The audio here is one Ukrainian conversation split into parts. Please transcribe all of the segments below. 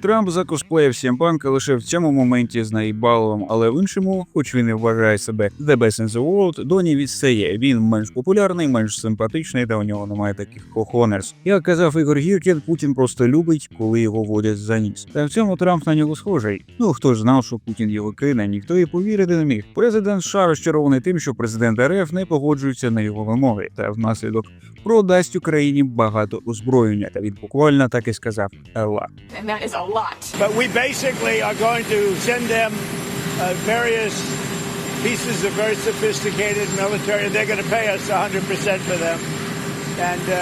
Трамп закосплеїв Сімпанка лише в цьому моменті з наїбаловим, але в іншому, хоч він і вважає себе the best in the world, Доні відстає. Він менш популярний, менш симпатичний, та у нього немає таких кохонерс. Як казав Ігор Гіркін, Путін просто любить, коли його водять за ніс. Та в цьому Трамп на нього схожий. Ну хто ж знав, що Путін його кине, ніхто і повірити не міг. Президент США розчарований тим, що президент РФ не погоджується на його вимоги, та внаслідок продасть Україні багато озброєння. Та він буквально так і сказав. And uh, various pieces of very sophisticated military. They're going to pay us 100% for them. And uh,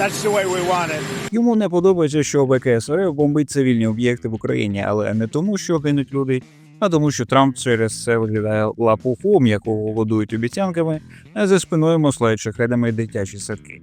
that's the way we want it. Йому не подобається, що ВКС РФ бомбить цивільні об'єкти в Україні, але не тому, що гинуть люди, а тому, що Трамп через це виглядає лапухом, якого годують обіцянками, а за спиною мослають шахедами дитячі садки.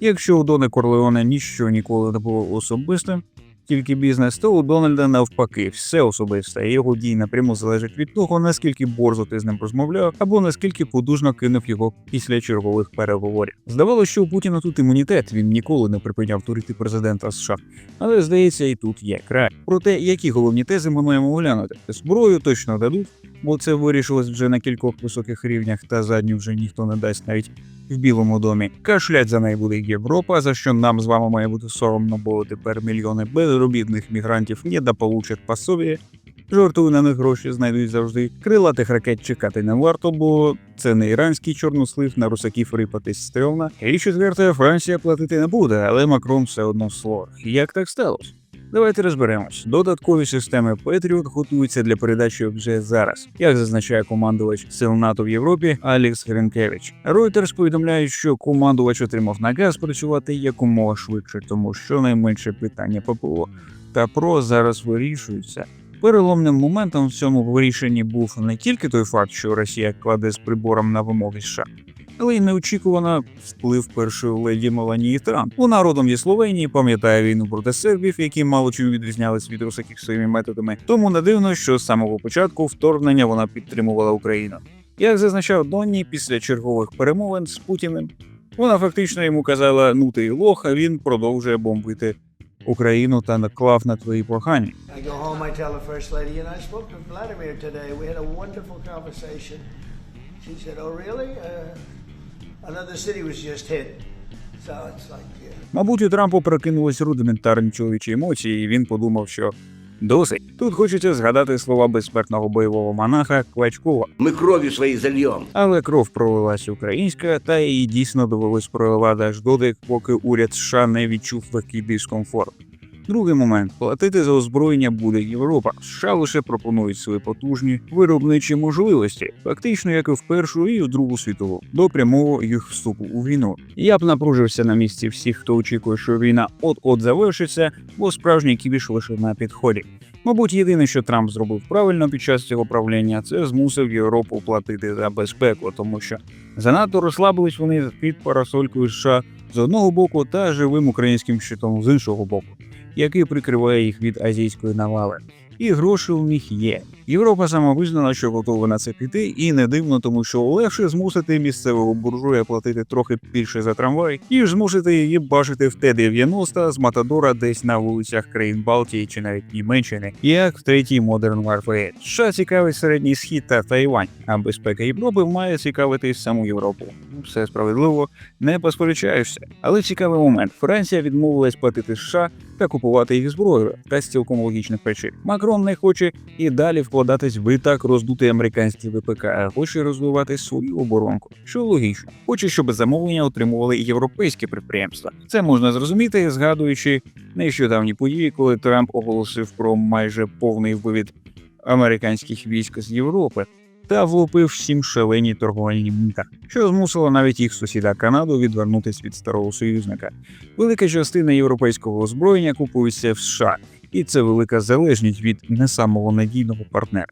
Якщо у Дони Корлеоне ніщо ніколи не було особистим, тільки бізнес, то у Дональда навпаки все особисте, і його дії напряму залежать від того, наскільки борзо ти з ним розмовляв, або наскільки подужно кинув його після чергових переговорів. Здавалося, що у Путіна тут імунітет, він ніколи не припиняв турити президента США. Але здається, і тут є край. Проте, які головні тези ми маємо оглянути? Зброю точно дадуть, бо це вирішилось вже на кількох високих рівнях, та задню вже ніхто не дасть навіть в Білому домі. Кашлять за неї буде Європа, за що нам з вами має бути соромно, бо тепер мільйони безробітних мігрантів недополучать пособі. Жартую на них гроші знайдуть завжди. Крилатих ракет чекати не варто, бо це не іранський чорнослив на русаків рипатись стрьомно. І четверте, Франція платити не буде, але Макрон все одно слор. Як так сталося? Давайте розберемось. Додаткові системи Петріот готуються для передачі вже зараз, як зазначає командувач сил НАТО в Європі Алікс Гринкевич. Reuters повідомляє, що командувач отримав наказ працювати якомога швидше, тому що найменше питання ППО та ПРО зараз вирішуються. Переломним моментом в цьому вирішенні був не тільки той факт, що Росія кладе з прибором на вимоги США, але й неочікувано вплив першої леді Меланії Трамп. Вона родом зі Словенії, пам'ятає війну проти сербів, які мало чим відрізнялись від русаків своїми методами. Тому не дивно, що з самого початку вторгнення вона підтримувала Україну. Як зазначав Донні після чергових перемовин з Путіним, вона фактично йому казала: ну ти лох, а він продовжує бомбити Україну та наклав на твої прохання. Another city was just hit. So it's like, yeah. Мабуть, у Трампа прокинулись рудиментарні чоловічі емоції, і він подумав, що досить. Тут хочеться згадати слова безсмертного бойового монаха Клачкова. Мы кровью своей зальем. Але кров пролилась українська, та її дійсно довелось проливати аж доти, поки уряд США не відчув такий дискомфорт. Другий момент платити за озброєння буде Європа. США лише пропонують свої потужні виробничі можливості, фактично як і в першу і в другу світову, до прямого їх вступу у війну. Я б напружився на місці всіх, хто очікує, що війна от-от завершиться, бо справжній кібіш лише на підході. Мабуть, єдине, що Трамп зробив правильно під час цього правління, це змусив Європу платити за безпеку, тому що занадто розслабились вони під парасолькою США з одного боку та живим українським щитом з іншого боку, який прикриває їх від азійської навали. І гроші у них є. Європа сама визнала, що готова на це піти, і не дивно, тому що легше змусити місцевого буржуя платити трохи більше за трамвай, ніж змусити її бачити в Т-90 з Матадора десь на вулицях країн Балтії чи навіть Німеччини, як в третій Modern Warfare. США цікавить середній схід та Тайвань, а безпека Європи має цікавити саму Європу. Все справедливо, не посперечаєшся. Але цікавий момент: Франція відмовилась платити США та купувати їх зброю та з цілком логічних причин. Макрон не хоче і далі вкладатись в і так роздутий американський ВПК, а хоче розвивати свою оборонку, що логічно. Хоче, щоб замовлення отримували і європейські підприємства. Це можна зрозуміти, згадуючи нещодавні події, коли Трамп оголосив про майже повний вивід американських військ з Європи. Та влупив всім шалені торговельні міта, що змусило навіть їх сусіда Канаду відвернутися від старого союзника. Велика частина європейського озброєння купується в США, і це велика залежність від не самого надійного партнера.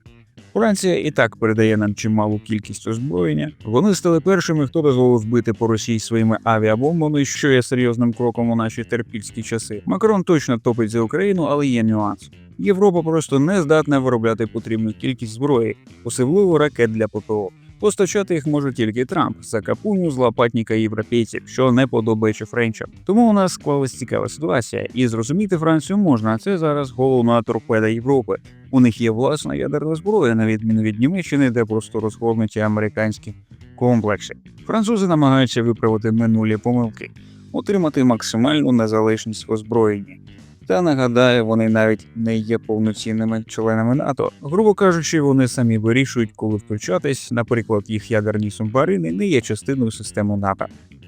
Франція і так передає нам чималу кількість озброєння. Вони стали першими, хто дозволив бити по Росії своїми авіабомбами, що є серйозним кроком у наші терпільські часи. Макрон точно топить за Україну, але є нюанс. Європа просто не здатна виробляти потрібну кількість зброї, особливо ракет для ППО. Постачати їх може тільки Трамп за капуню з лопатника європейців, що не подобається френчам. Тому у нас склалась цікава ситуація, і зрозуміти Францію можна. Це зараз головна торпеда Європи. У них є власна ядерна зброя, на відміну від Німеччини, де просто розгорнуті американські комплекси. Французи намагаються виправити минулі помилки, отримати максимальну незалежність в озброєнні. Та нагадаю, вони навіть не є повноцінними членами НАТО. Грубо кажучи, вони самі вирішують, коли включатись. Наприклад, їх ядерні субмарини не є частиною системи НАТО,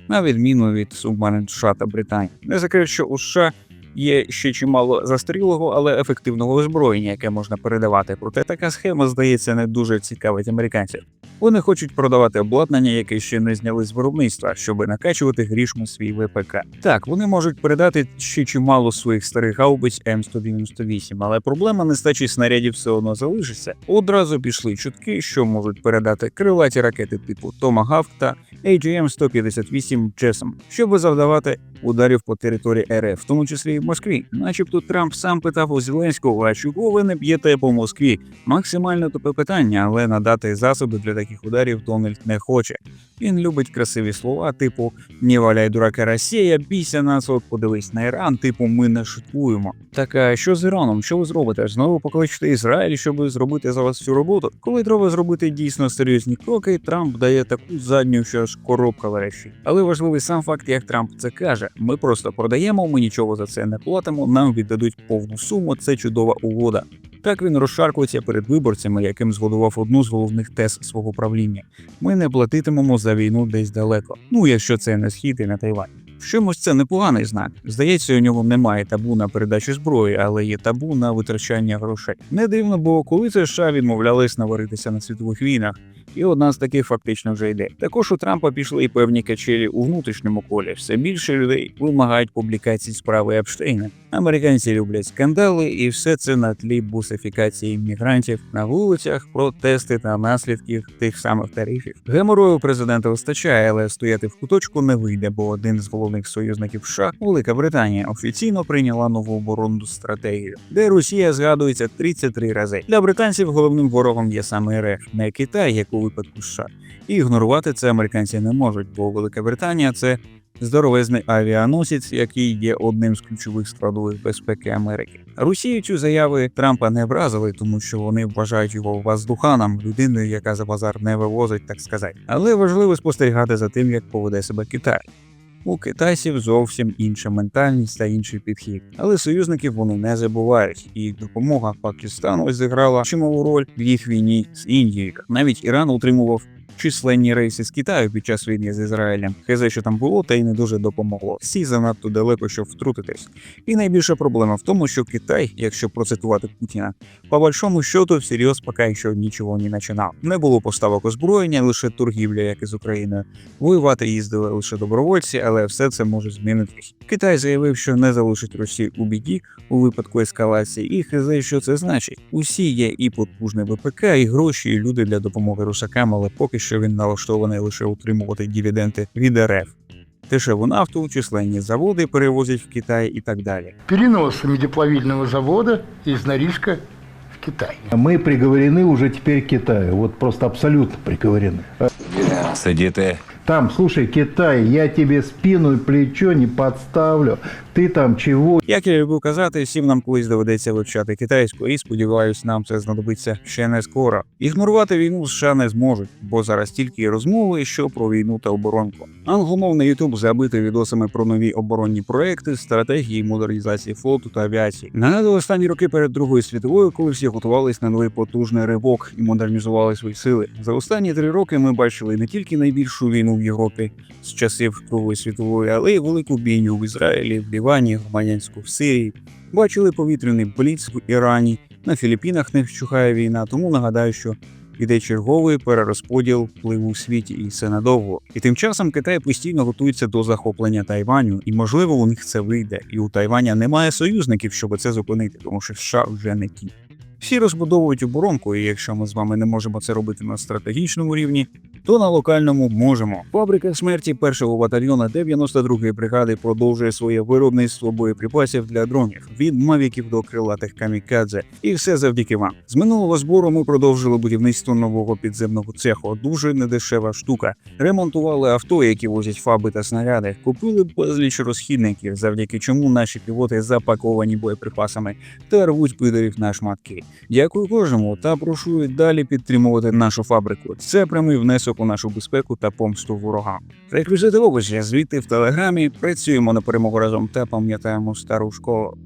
на відміну від субмарин США та Британії. Не закрив, що у США є ще чимало застарілого, але ефективного озброєння, яке можна передавати. Проте така схема, здається, не дуже цікавить американців. Вони хочуть продавати обладнання, яке ще не зняли з виробництва, щоб накачувати грішми свій ВПК. Так, вони можуть передати ще чимало своїх старих гаубиць М198, але проблема нестачі снарядів все одно залишиться. Одразу пішли чутки, що можуть передати крилаті ракети типу Томагавк та AGM-158 Чесом, щоб завдавати ударів по території РФ, в тому числі і в Москві. Начебто Трамп сам питав у Зеленського, а чого ви не б'єте по Москві? Максимально тупе питання, але надати засоби для таких ударів Дональд не хоче. Він любить красиві слова, типу «Не валяй дурака Росія, бійся нас, от подивись на Іран, типу ми не шуткуємо. Так а що з Іраном? Що ви зробите? Знову покличете Ізраїль, щоб зробити за вас цю роботу? Коли треба зробити дійсно серйозні кроки, Трамп дає таку задню, що аж коробка врешті. Але важливий сам факт, як Трамп це каже: ми просто продаємо, ми нічого за це не платимо, нам віддадуть повну суму. Це чудова угода. Так він розшаркується перед виборцями, яким згодував одну з головних тез свого правління. Ми не платитимемо за війну десь далеко. Ну якщо це не схід і не Тайвань. В чомусь це непоганий знак. Здається, у нього немає табу на передачу зброї, але є табу на витрачання грошей. Не дивно, бо коли це США відмовлялись наваритися на світових війнах, і одна з таких фактично вже йде. Також у Трампа пішли і певні качелі у внутрішньому колі. Все більше людей вимагають публікацій справи Епштейна. Американці люблять скандали, і все це на тлі бусифікації іммігрантів на вулицях, протести та наслідків тих самих тарифів. Геморою президента вистачає, але стояти в куточку не вийде, бо один з головних союзників США, Велика Британія, офіційно прийняла нову оборонну стратегію, де Росія згадується 33 рази. Для британців головним ворогом є саме РФ, не Китай, як у випадку США. І ігнорувати це американці не можуть, бо Велика Британія це здоровезний авіаносець, який є одним з ключових складових безпеки Америки. Росію цю заяви Трампа не вразили, тому що вони вважають його воздуханом, людиною, яка за базар не вивозить, так сказати. Але важливо спостерігати за тим, як поведе себе Китай. У китайців зовсім інша ментальність та інший підхід, але союзників вони не забувають, і допомога Пакистану зіграла чималу роль в їх війні з Індією. Навіть Іран утримував численні рейси з Китаю під час війни з Ізраїлем. Хезе, що там було, та й не дуже допомогло. Всі занадто далеко, щоб втрутитись. І найбільша проблема в тому, що Китай, якщо процитувати Путіна, по большому счету всерйоз поки що нічого не починав. Не було поставок озброєння, лише торгівля, як і з Україною. Воювати їздили лише добровольці, але все це може змінитись. Китай заявив, що не залишить Росію у біді у випадку ескалації, і хз, що це значить. Усі є і потужне ВПК, і гроші, і люди для допомоги русакам, але поки що він налаштований лише утримувати дивіденди від РФ. Дешеву нафту, численні заводи перевозять в Китай і так далі. перенос медиплавильного завода из Норильска в Китай. Мы приговорены уже теперь к Китаю. Вот просто абсолютно приговорены. Сидіти. там, слушай, Китай, я тебе спину і плечо не подставлю. Ти там чого? Як я люблю казати, всім нам колись доведеться вивчати китайську, і сподіваюсь, нам це знадобиться ще не скоро. Ігнорувати війну США не зможуть, бо зараз тільки розмови, що про війну та оборонку. Англомовний Ютуб забитий відосами про нові оборонні проекти, стратегії модернізації флоту та авіації. Нагадую останні роки перед Другою світовою, коли всі готувались на новий потужний ривок і модернізували свої сили. За останні три роки ми бачили не тільки найбільшу війну в Європі з часів Другої світової, але й велику бійню в Ізраїлі, в Лівані, громадянську в Сирії. Бачили повітряний бліц в Ірані. На Філіппінах не вщухає війна, тому нагадаю, що іде черговий перерозподіл впливу в світі, і це надовго. І тим часом Китай постійно готується до захоплення Тайваню, і можливо у них це вийде. І у Тайваня немає союзників, щоб це зупинити, тому що США вже не ті. Всі розбудовують оборонку, і якщо ми з вами не можемо це робити на стратегічному рівні, то на локальному можемо. Фабрика смерті першого батальйона 92-ї бригади продовжує своє виробництво боєприпасів для дронів від мавіків до крилатих камікадзе. І все завдяки вам. З минулого збору ми продовжили будівництво нового підземного цеху. Дуже недешева штука. Ремонтували авто, які возять фаби та снаряди. Купили безліч розхідників, завдяки чому наші пілоти запаковані боєприпасами та рвуть підерів на шматки. Дякую кожному та прошу і далі підтримувати нашу фабрику. Це прямий внесок у нашу безпеку та помсту ворогам. Реквізити в описі, звідти в телеграмі. Працюємо на перемогу разом та пам'ятаємо стару школу.